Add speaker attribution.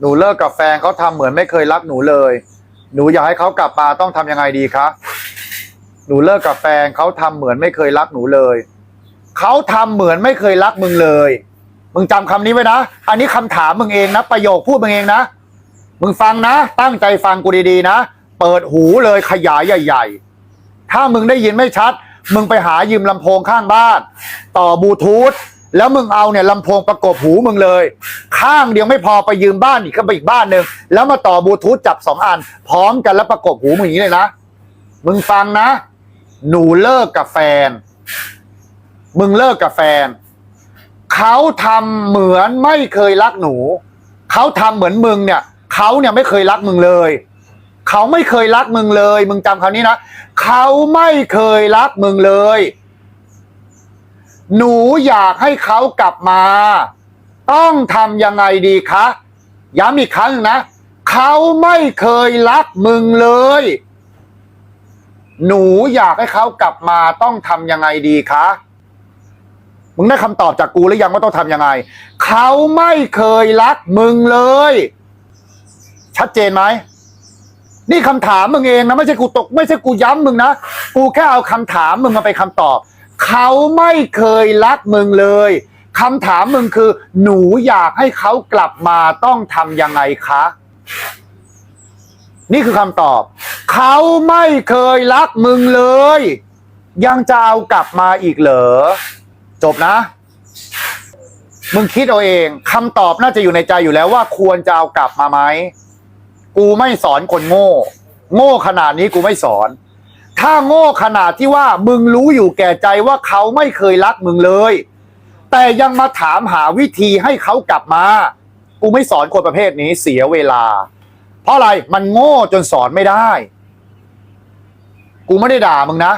Speaker 1: หนูเลิกกับแฟนเขาทำเหมือนไม่เคยรักหนูเลย หนูอยากให้เขากลับมาต้องทำยังไงดีคะ หนูเลิกกับแฟนเขาทำเหมือนไม่เคยรักหนูเลย เขาทำเหมือนไม่เคยรักมึงเลย มึงจำคำนี้ไว้นะ อันนี้คำถามมึงเองนะ ประโยคพูดมึงเองนะ มึงฟังนะ ตั้งใจฟังกูดีๆนะ เปิดหูเลยขยายใหญ่ ๆ ถ้ามึงได้ยินไม่ชัด มึงไปหายืมลำโพงข้างบ้าน ต่อบลูทูธ แล้วมึงเอาเนี่ยลำโพงประกบหูมึงเลย ข้างเดียวไม่พอไปยืมบ้านอีกก็ไปอีกบ้านหนึ่งแล้วมาต่อบลูทูธจับสองอัน พร้อมกันแล้วประกบหูมึงอย่างนี้เลยนะ มึงฟังนะ หนูเลิกกับแฟน มึงเลิกกับแฟน เขาทำเหมือนไม่เคยรักหนู เขาทำเหมือนมึงเนี่ย เขาเนี่ยไม่เคยรักมึงเลยเขาไม่เคยรักมึงเลย มึงจำคำนี้นะ เขาไม่เคยรักมึงเลย หนูอยากให้เขากลับมา ต้องทำยังไงดีคะย้ำอีกครั้งหนึ่งนะเขาไม่เคยรักมึงเลย หนูอยากให้เขากลับมาต้องทำยังไงดีคะมึงได้คำตอบจากกูหรือยังว่าต้องทำยังไง เขาไม่เคยรักมึงเลย ชัดเจนไหมนี่คำถามมึงเองนะไม่ใช่กูตก ไม่ใช่กูย้ำมึงนะ กูแค่เอาคำถามมึงมาเป็นคำตอบ เขาไม่เคยรักมึงเลยคำถามมึงคือ หนูอยากให้เขากลับมาต้องทำยังไงคะ นี่คือคำตอบ เขาไม่เคยรักมึงเลย ยังจะเอากลับมาอีกเหรอ จบนะ มึงคิดเอาเองคำตอบน่าจะอยู่ในใจอยู่แล้วว่าควรจะเอากลับมาไหม กูไม่สอนคนโง่ โง่ขนาดนี้กูไม่สอน ถ้าโง่ขนาดที่ว่ามึงรู้อยู่แก่ใจว่าเขาไม่เคยรักมึงเลย แต่ยังมาถามหาวิธีให้เขากลับมา กูไม่สอนคนประเภทนี้เสียเวลา เพราะอะไรมันโง่จนสอนไม่ได้ กูไม่ได้ด่ามึงนะ